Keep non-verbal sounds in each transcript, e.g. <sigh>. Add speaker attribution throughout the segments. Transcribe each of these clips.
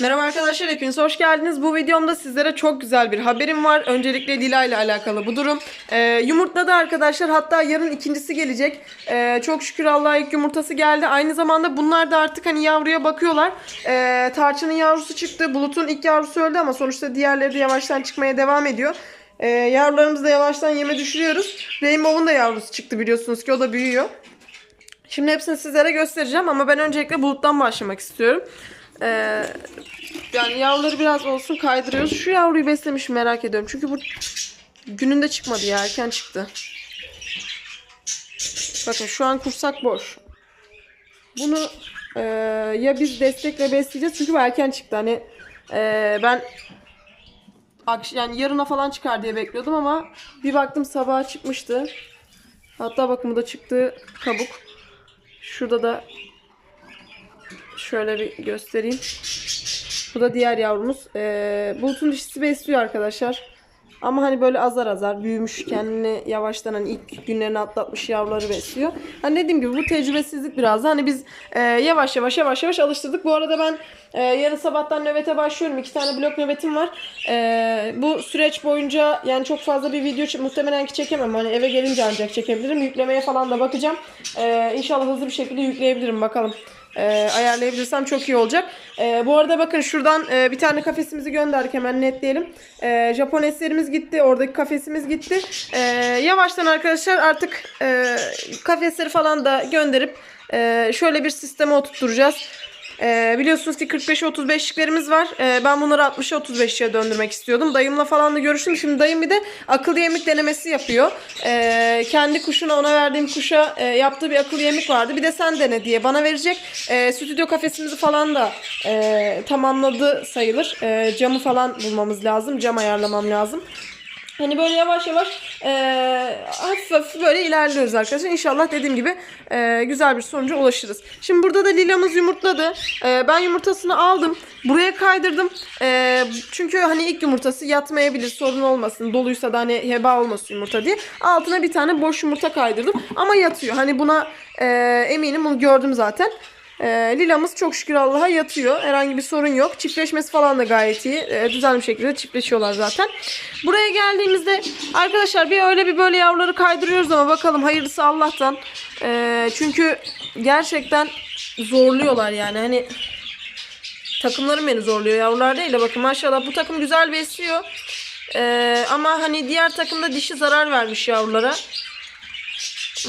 Speaker 1: Merhaba arkadaşlar hepiniz hoş geldiniz. Bu videomda sizlere çok güzel bir haberim var. Öncelikle Lila ile alakalı bu durum. Ee, yumurtladı arkadaşlar. Hatta yarın ikincisi gelecek. Ee, çok şükür Allah'a ilk yumurtası geldi. Aynı zamanda bunlar da artık hani yavruya bakıyorlar. Ee, Tarçın'ın yavrusu çıktı. Bulut'un ilk yavrusu öldü ama sonuçta diğerleri de yavaştan çıkmaya devam ediyor. Ee, yavrularımızı da yavaştan yeme düşürüyoruz. Rainbow'un da yavrusu çıktı biliyorsunuz ki o da büyüyor. Şimdi hepsini sizlere göstereceğim ama ben öncelikle buluttan başlamak istiyorum. Ee, yani yavruları biraz olsun kaydırıyoruz. Şu yavruyu beslemiş merak ediyorum. Çünkü bu gününde çıkmadı ya erken çıktı. Bakın şu an kursak boş. Bunu e, ya biz destekle besleyeceğiz çünkü bu erken çıktı. Hani e, ben yani yarına falan çıkar diye bekliyordum ama bir baktım sabaha çıkmıştı. Hatta bakın bu da çıktı kabuk. Şurada da şöyle bir göstereyim. Bu da diğer yavrumuz. Ee, Bulut'un dişisi besliyor arkadaşlar. Ama hani böyle azar azar büyümüş kendini yavaştan hani ilk günlerini atlatmış yavruları besliyor. Hani dediğim gibi bu tecrübesizlik biraz da hani biz e, yavaş yavaş yavaş yavaş alıştırdık. Bu arada ben e, yarın sabahtan nöbete başlıyorum. İki tane blok nöbetim var. E, bu süreç boyunca yani çok fazla bir video muhtemelen ki çekemem. Hani eve gelince ancak çekebilirim. Yüklemeye falan da bakacağım. E, inşallah hızlı bir şekilde yükleyebilirim bakalım. E, ayarlayabilirsem çok iyi olacak. E, bu arada bakın şuradan e, bir tane kafesimizi gönderdik hemen netleyelim. E, Japon eslerimiz gitti. Oradaki kafesimiz gitti. E, yavaştan arkadaşlar artık e, kafesleri falan da gönderip e, şöyle bir sisteme oturtturacağız. E, biliyorsunuz ki 45-35'liklerimiz var. E, ben bunları 60'a 35'e döndürmek istiyordum. Dayımla falan da görüştüm. Şimdi dayım bir de akıllı yemlik denemesi yapıyor. E, kendi kuşuna ona verdiğim kuşa e, yaptığı bir akıllı yemlik vardı. Bir de sen dene diye bana verecek. E, stüdyo kafesimizi falan da e, tamamladı sayılır. E, camı falan bulmamız lazım. Cam ayarlamam lazım. Hani böyle yavaş yavaş e, hafif hafif böyle ilerliyoruz arkadaşlar. İnşallah dediğim gibi e, güzel bir sonuca ulaşırız. Şimdi burada da Lila'mız yumurtladı. E, ben yumurtasını aldım. Buraya kaydırdım. E, çünkü hani ilk yumurtası yatmayabilir sorun olmasın. Doluysa da hani heba olmasın yumurta diye. Altına bir tane boş yumurta kaydırdım. Ama yatıyor. Hani buna e, eminim bunu gördüm zaten. E, Lila'mız çok şükür Allah'a yatıyor. Herhangi bir sorun yok. Çiftleşmesi falan da gayet iyi. E, düzenli bir şekilde çiftleşiyorlar zaten. Buraya geldiğimizde arkadaşlar bir öyle bir böyle yavruları kaydırıyoruz ama bakalım hayırlısı Allah'tan. E, çünkü gerçekten zorluyorlar yani. Hani takımlarım beni zorluyor. Yavrular değil de bakın maşallah bu takım güzel besliyor. E, ama hani diğer takımda dişi zarar vermiş yavrulara.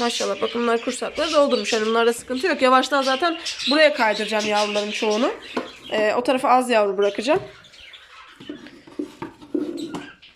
Speaker 1: Maşallah bakın bunlar kursakları doldurmuş. Yani bunlarda sıkıntı yok. Yavaştan zaten buraya kaydıracağım yavruların çoğunu. Ee, o tarafa az yavru bırakacağım.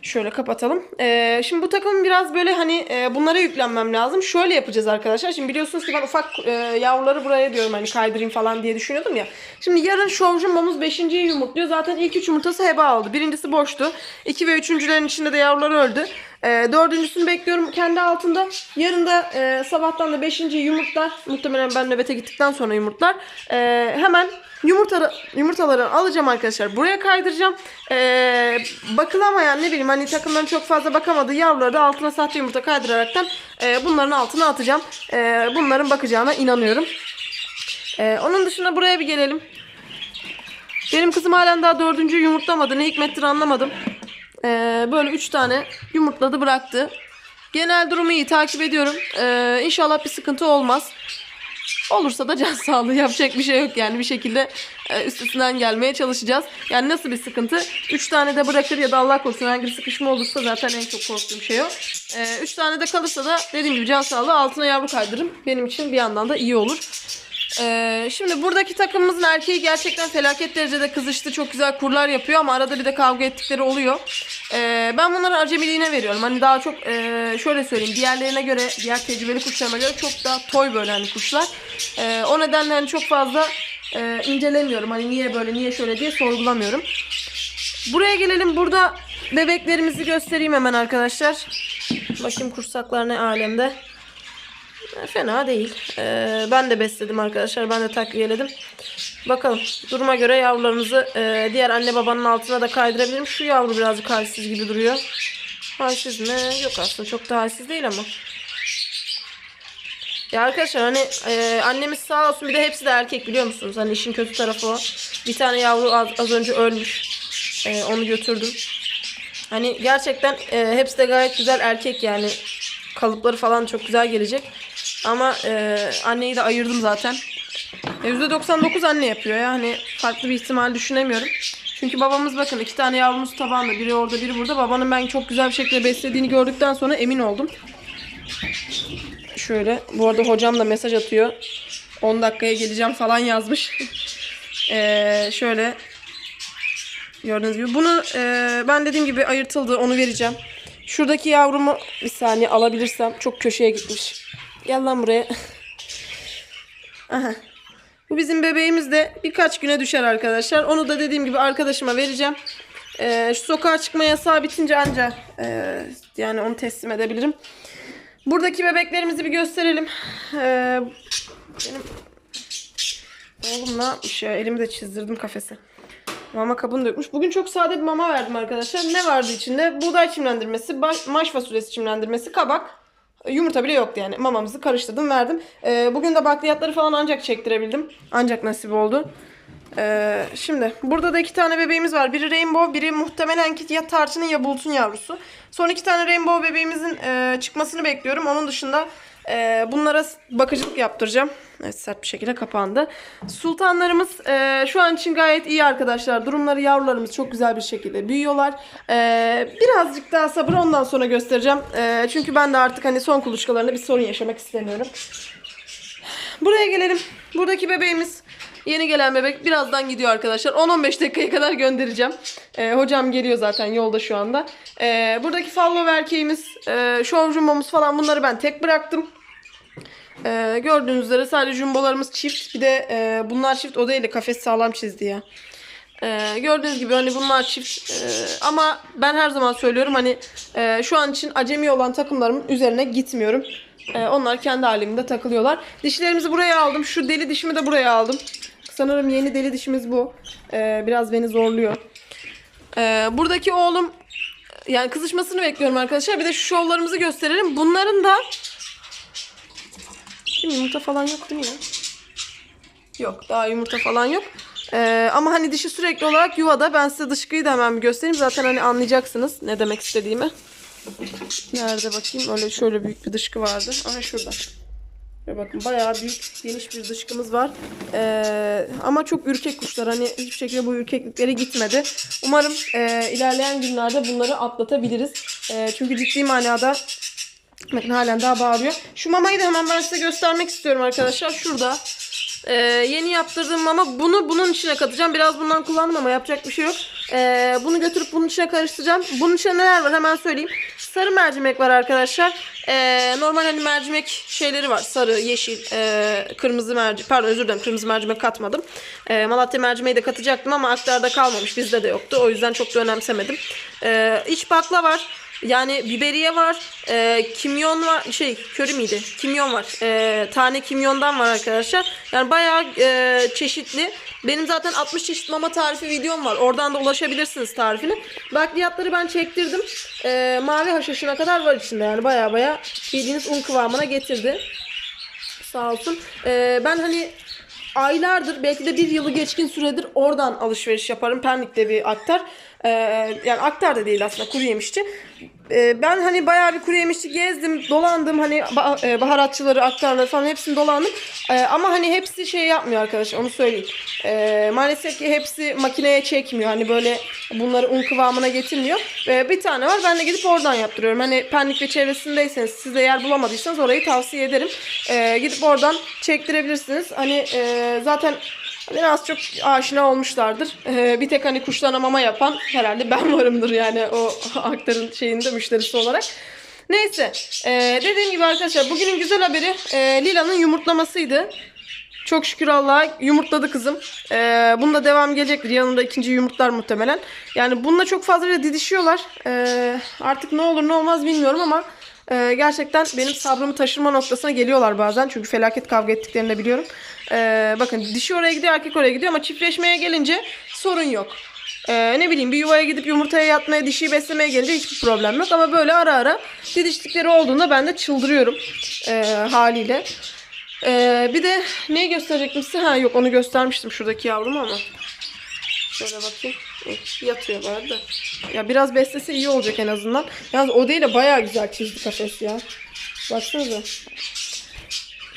Speaker 1: Şöyle kapatalım. Ee, şimdi bu takımın biraz böyle hani e, bunlara yüklenmem lazım. Şöyle yapacağız arkadaşlar. Şimdi biliyorsunuz ki ben ufak e, yavruları buraya diyorum hani kaydırayım falan diye düşünüyordum ya. Şimdi yarın şovcumbamız 5. yumurtluyor. Zaten ilk 3 yumurtası heba oldu. Birincisi boştu. 2 ve 3.lerin içinde de yavrular öldü. E, dördüncüsünü bekliyorum kendi altında. Yarın da e, sabahtan da 5. yumurtlar. Muhtemelen ben nöbete gittikten sonra yumurtlar. E, hemen yumurta, yumurtaları alacağım arkadaşlar. Buraya kaydıracağım. E, bakılamayan ne bileyim hani takımların çok fazla bakamadığı yavruları da altına sahte yumurta kaydıraraktan e, bunların altına atacağım. E, bunların bakacağına inanıyorum. E, onun dışında buraya bir gelelim. Benim kızım halen daha dördüncü yumurtlamadı. Ne hikmettir anlamadım. Ee, böyle 3 tane yumurtladı bıraktı. Genel durumu iyi takip ediyorum. Ee, inşallah bir sıkıntı olmaz. Olursa da can <laughs> sağlığı yapacak bir şey yok yani bir şekilde e, üstesinden gelmeye çalışacağız. Yani nasıl bir sıkıntı? 3 tane de bırakır ya da Allah korusun herhangi bir sıkışma olursa zaten en çok korktuğum şey o. 3 tane de kalırsa da dediğim gibi can sağlığı altına yavru kaydırırım. Benim için bir yandan da iyi olur. Ee, şimdi buradaki takımımızın erkeği gerçekten felaket derecede kızıştı. Çok güzel kurlar yapıyor ama arada bir de kavga ettikleri oluyor. Ee, ben bunları acemiliğine veriyorum. Hani daha çok e, şöyle söyleyeyim. Diğerlerine göre, diğer tecrübeli kuşlarıma göre çok daha toy böyle hani kuşlar. Ee, o nedenle hani çok fazla e, incelemiyorum. Hani niye böyle, niye şöyle diye sorgulamıyorum. Buraya gelelim. Burada bebeklerimizi göstereyim hemen arkadaşlar. Bakayım kursaklar ne alemde. Fena değil. Ee, ben de besledim arkadaşlar. Ben de takviyeledim. Bakalım. Duruma göre yavrularımızı e, diğer anne babanın altına da kaydırabilirim. Şu yavru birazcık halsiz gibi duruyor. Halsiz mi? Yok aslında çok da halsiz değil ama. Ya arkadaşlar hani e, annemiz sağ olsun bir de hepsi de erkek biliyor musunuz? Hani işin kötü tarafı o. Bir tane yavru az, az önce ölmüş. E, onu götürdüm. Hani gerçekten e, hepsi de gayet güzel erkek yani. Kalıpları falan çok güzel gelecek. Ama e, anneyi de ayırdım zaten. E, %99 anne yapıyor ya. Hani farklı bir ihtimal düşünemiyorum. Çünkü babamız bakın iki tane yavrumuz tabanda. Biri orada biri burada. Babanın ben çok güzel bir şekilde beslediğini gördükten sonra emin oldum. Şöyle. Bu arada hocam da mesaj atıyor. 10 dakikaya geleceğim falan yazmış. Ee, <laughs> şöyle. Gördüğünüz gibi. Bunu e, ben dediğim gibi ayırtıldı. Onu vereceğim. Şuradaki yavrumu bir saniye alabilirsem. Çok köşeye gitmiş. Gel lan buraya. Aha. Bu bizim bebeğimiz de birkaç güne düşer arkadaşlar. Onu da dediğim gibi arkadaşıma vereceğim. Ee, şu sokağa çıkma yasağı bitince anca e, yani onu teslim edebilirim. Buradaki bebeklerimizi bir gösterelim. Ee, benim oğlum ne yapmış ya? Elimi de çizdirdim kafese. Mama kabını dökmüş. Bugün çok sade bir mama verdim arkadaşlar. Ne vardı içinde? Buğday çimlendirmesi, baş, maş fasulyesi çimlendirmesi, kabak. Yumurta bile yoktu yani. Mamamızı karıştırdım verdim. Ee, bugün de bakliyatları falan ancak çektirebildim. Ancak nasip oldu. Ee, şimdi burada da iki tane bebeğimiz var. Biri Rainbow, biri muhtemelen ki ya Tarçın'ın ya Bulut'un yavrusu. Son iki tane Rainbow bebeğimizin e, çıkmasını bekliyorum. Onun dışında e, bunlara bakıcılık yaptıracağım. Evet sert bir şekilde kapandı. Sultanlarımız e, şu an için gayet iyi arkadaşlar. Durumları yavrularımız çok güzel bir şekilde büyüyorlar. E, birazcık daha sabır ondan sonra göstereceğim. E, çünkü ben de artık hani son kuluçkalarında bir sorun yaşamak istemiyorum. Buraya gelelim. Buradaki bebeğimiz yeni gelen bebek birazdan gidiyor arkadaşlar. 10-15 dakikaya kadar göndereceğim. Ee, hocam geliyor zaten yolda şu anda. Ee, buradaki follow erkeğimiz, e, show jumbomuz falan bunları ben tek bıraktım. Ee, gördüğünüz üzere sadece jumbolarımız çift. Bir de e, bunlar çift o değil de kafes sağlam çizdi ya. Ee, gördüğünüz gibi hani bunlar çift Ee, ama ben her zaman söylüyorum hani e, şu an için acemi olan takımlarımın üzerine gitmiyorum. Ee, onlar kendi halimde takılıyorlar. Dişlerimizi buraya aldım. Şu deli dişimi de buraya aldım. Sanırım yeni deli dişimiz bu. Ee, biraz beni zorluyor. Ee, buradaki oğlum yani kızışmasını bekliyorum arkadaşlar. Bir de şu şovlarımızı gösterelim. Bunların da Şimdi yumurta falan yok değil mi ya? Yok daha yumurta falan yok. Ee, ama hani dişi sürekli olarak yuvada. Ben size dışkıyı da hemen bir göstereyim. Zaten hani anlayacaksınız ne demek istediğimi. Nerede bakayım? Öyle şöyle büyük bir dışkı vardı. Aha şurada. Şöyle bakın bayağı büyük geniş bir dışkımız var. Ee, ama çok ürkek kuşlar. Hani hiçbir şekilde bu ürkeklikleri gitmedi. Umarım e, ilerleyen günlerde bunları atlatabiliriz. E, çünkü ciddi manada Bakın halen daha bağırıyor. Şu mamayı da hemen ben size göstermek istiyorum arkadaşlar. Şurada. Ee, yeni yaptırdığım mama. Bunu bunun içine katacağım. Biraz bundan kullandım ama yapacak bir şey yok. Ee, bunu götürüp bunun içine karıştıracağım. Bunun içine neler var hemen söyleyeyim. Sarı mercimek var arkadaşlar. Ee, normal hani mercimek şeyleri var. Sarı, yeşil, e, kırmızı mercimek. Pardon özür dilerim kırmızı mercimek katmadım. Ee, Malatya mercimeği de katacaktım ama aktarda kalmamış. Bizde de yoktu. O yüzden çok da önemsemedim. Ee, iç bakla var. Yani biberiye var, e, kimyon var, şey köri miydi? Kimyon var. E, tane kimyondan var arkadaşlar. Yani bayağı e, çeşitli. Benim zaten 60 çeşit mama tarifi videom var. Oradan da ulaşabilirsiniz tarifini. Bakliyatları ben çektirdim. E, mavi haşhaşına kadar var içinde yani bayağı bayağı bildiğiniz un kıvamına getirdi. Sağ olsun. E, ben hani aylardır belki de bir yılı geçkin süredir oradan alışveriş yaparım. Pendik'te bir aktar. Ee, yani aktar da değil aslında kuru yemişçi. Ee, ben hani bayağı bir kuru yemişçi gezdim, dolandım hani e, baharatçıları, aktarları falan hepsini dolandım. Ee, ama hani hepsi şey yapmıyor arkadaşlar onu söyleyeyim. Ee, maalesef ki hepsi makineye çekmiyor. Hani böyle bunları un kıvamına getirmiyor. Ee, bir tane var ben de gidip oradan yaptırıyorum. Hani Pendik ve çevresindeyseniz siz de yer bulamadıysanız orayı tavsiye ederim. Ee, gidip oradan çektirebilirsiniz. Hani e, zaten Biraz çok aşina olmuşlardır. Ee, bir tek hani kuşlarına mama yapan herhalde ben varımdır yani o <laughs> aktarın şeyinde müşterisi olarak. Neyse ee, dediğim gibi arkadaşlar bugünün güzel haberi ee, Lila'nın yumurtlamasıydı. Çok şükür Allah'a yumurtladı kızım. Ee, bunda devam gelecektir. Yanında ikinci yumurtlar muhtemelen. Yani bununla çok fazla didişiyorlar. Ee, artık ne olur ne olmaz bilmiyorum ama e, gerçekten benim sabrımı taşırma noktasına geliyorlar bazen. Çünkü felaket kavga ettiklerini de biliyorum. Ee, bakın dişi oraya gidiyor erkek oraya gidiyor ama çiftleşmeye gelince sorun yok. Ee, ne bileyim bir yuvaya gidip yumurtaya yatmaya dişiyi beslemeye gelince hiçbir problem yok. Ama böyle ara ara didiştikleri olduğunda ben de çıldırıyorum ee, haliyle. Ee, bir de neyi gösterecektim? Ha yok onu göstermiştim şuradaki yavrumu ama. Şöyle bakayım. Yatıyor bu arada. Ya biraz beslese iyi olacak en azından. Yalnız o değil de bayağı güzel çizdi kafes ya. Baksanıza.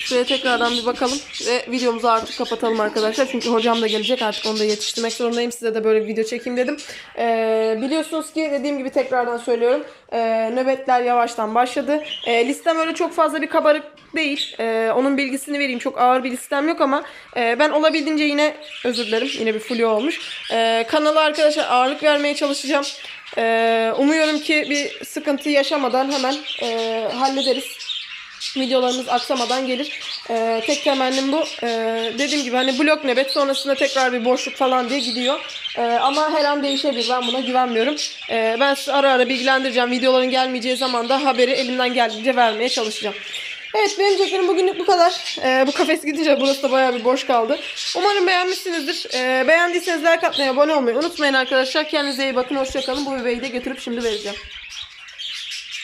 Speaker 1: Şuraya tekrardan bir bakalım ve videomuzu artık kapatalım arkadaşlar. Çünkü hocam da gelecek artık onu da yetiştirmek zorundayım. Size de böyle bir video çekeyim dedim. Ee, biliyorsunuz ki dediğim gibi tekrardan söylüyorum. Ee, nöbetler yavaştan başladı. Ee, listem öyle çok fazla bir kabarık değil. Ee, onun bilgisini vereyim. Çok ağır bir listem yok ama e, ben olabildiğince yine özür dilerim. Yine bir flu olmuş. Ee, kanala arkadaşlar ağırlık vermeye çalışacağım. Ee, umuyorum ki bir sıkıntı yaşamadan hemen e, hallederiz videolarımız aksamadan gelir. Ee, tek temennim bu. Ee, dediğim gibi hani blok nöbet sonrasında tekrar bir boşluk falan diye gidiyor. Ee, ama her an değişebilir. Ben buna güvenmiyorum. Ee, ben sizi ara ara bilgilendireceğim. Videoların gelmeyeceği zaman da haberi elimden geldiğince vermeye çalışacağım. Evet benim çekerim bugünlük bu kadar. Ee, bu kafes gidince burası da bayağı bir boş kaldı. Umarım beğenmişsinizdir. Ee, beğendiyseniz like atmayı, abone olmayı unutmayın arkadaşlar. Kendinize iyi bakın. Hoşçakalın. Bu bebeği de götürüp şimdi vereceğim.